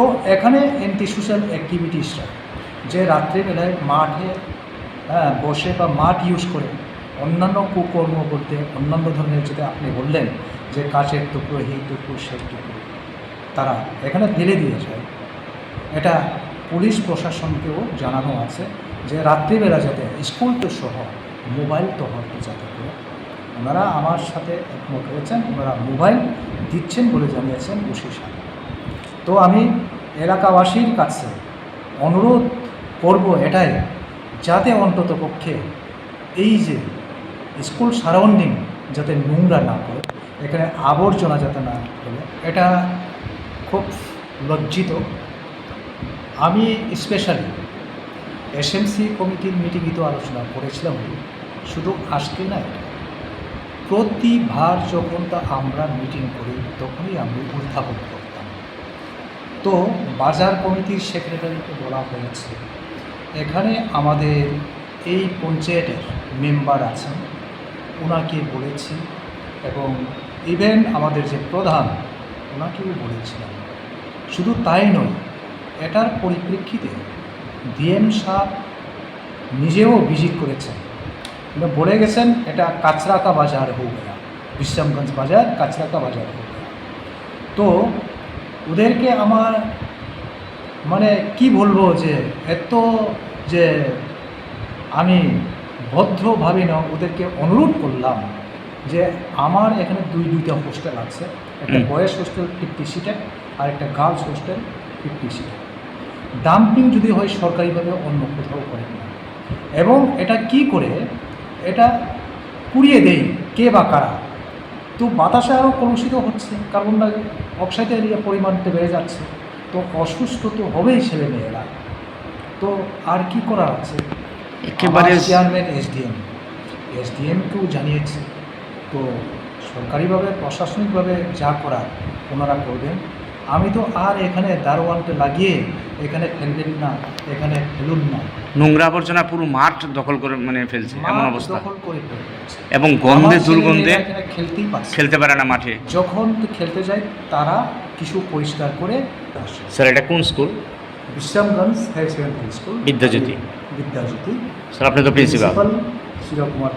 তো এখানে anti social অ্যাক্টিভিটিসরা যে রাত্রিবেলায় মাঠে হ্যাঁ, বসে বা মাঠ ইউজ করে অন্যান্য কুকর্ম করতে অন্যান্য ধরনের যেটা আপনি বললেন যে কাছের টুকরো এই টুকরো সেই টুকরো তারা এখানে ফেলে দিয়ে যায়। এটা পুলিশ প্রশাসনকেও জানানো আছে যে রাত্রিবেলা যাতে স্কুল তো সহ মোবাইল তো হয়তো যাতে করে। ওনারা আমার সাথে একমত হয়েছেন ওনারা মোবাইল দিচ্ছেন বলে জানিয়েছেন ওসি সাহেব তো আমি এলাকাবাসীর কাছে অনুরোধ করব এটাই, যাতে অন্তত পক্ষে এই যে স্কুল সারাউন্ডিং যাতে নোংরা না করে এখানে আবর্জনা যাতে না ফেলে, এটা খুব লজ্জিত। আমি স্পেশালি এসএমসি কমিটির মিটিংয়ে তো আলোচনা করেছিলাম, শুধু আজকে না, প্রতিবার যখন তা আমরা মিটিং করি, তখনই আমি উত্থাপন করতাম তো বাজার কমিটির সেক্রেটারিকে বলা হয়েছে। এখানে আমাদের এই পঞ্চায়েতের মেম্বার আছেন। ওনাকে বলেছি এবং ইভেন আমাদের যে প্রধান, ওনাকেও বলেছিলাম। শুধু তাই নয়, এটার পরিপ্রেক্ষিতে ডিএম সাহ নিজেও ভিজিট করেছেন। বলে গেছেন, এটা কাচরা কা বাজার হয়ে গেয়া বিশ্রামগঞ্জ বাজার কাচরা কা বাজার গেয়া তো ওদেরকে আমার মানে কি বলব যে এত যে আমি ভদ্রভাবে না ওদেরকে অনুরোধ করলাম যে আমার এখানে দুই দুইটা হোস্টেল আছে। একটা। বয়েজ হোস্টেল ফিফটি সিটের আর একটা গার্লস হোস্টেল ফিফটি সিটের ডাম্পিং যদি হয় সরকারিভাবে অন্য কোথাও করে না। এবং এটা কি করে এটা পুড়িয়ে দেই কে বা কারা। তো বাতাসে আরও কলুষিত হচ্ছে কার্বন ডাই অক্সাইডের ইয়ে পরিমাণটা বেড়ে যাচ্ছে তো অসুস্থ তো হবেই ছেলে মেয়েরা তো আর কি করার আছে? একেবারে চেয়ারম্যান এসডিএম এসডিএমকেও জানিয়েছে তো সরকারিভাবে প্রশাসনিকভাবে যা করা ওনারা করবেন। আমি তো আর এখানে দারোয়ানটা লাগিয়ে এখানে ফেলবেন না এখানে ফেলুন না। নোংরা আবর্জনা পুরো মাঠ দখল করে মানে ফেলছে এমন অবস্থা। দখল করে এবং গন্ধে দুর্গন্ধে খেলতেই পারছে খেলতে পারে না মাঠে। যখন খেলতে যায় তারা কিছু পরিষ্কার করে আসে। স্যার এটা কোন school? Bishramganj higher secondary school. Vidyajyoti. Vidyajyoti. Sir আপনি তো প্রিন্সিপাল। শিরকুমার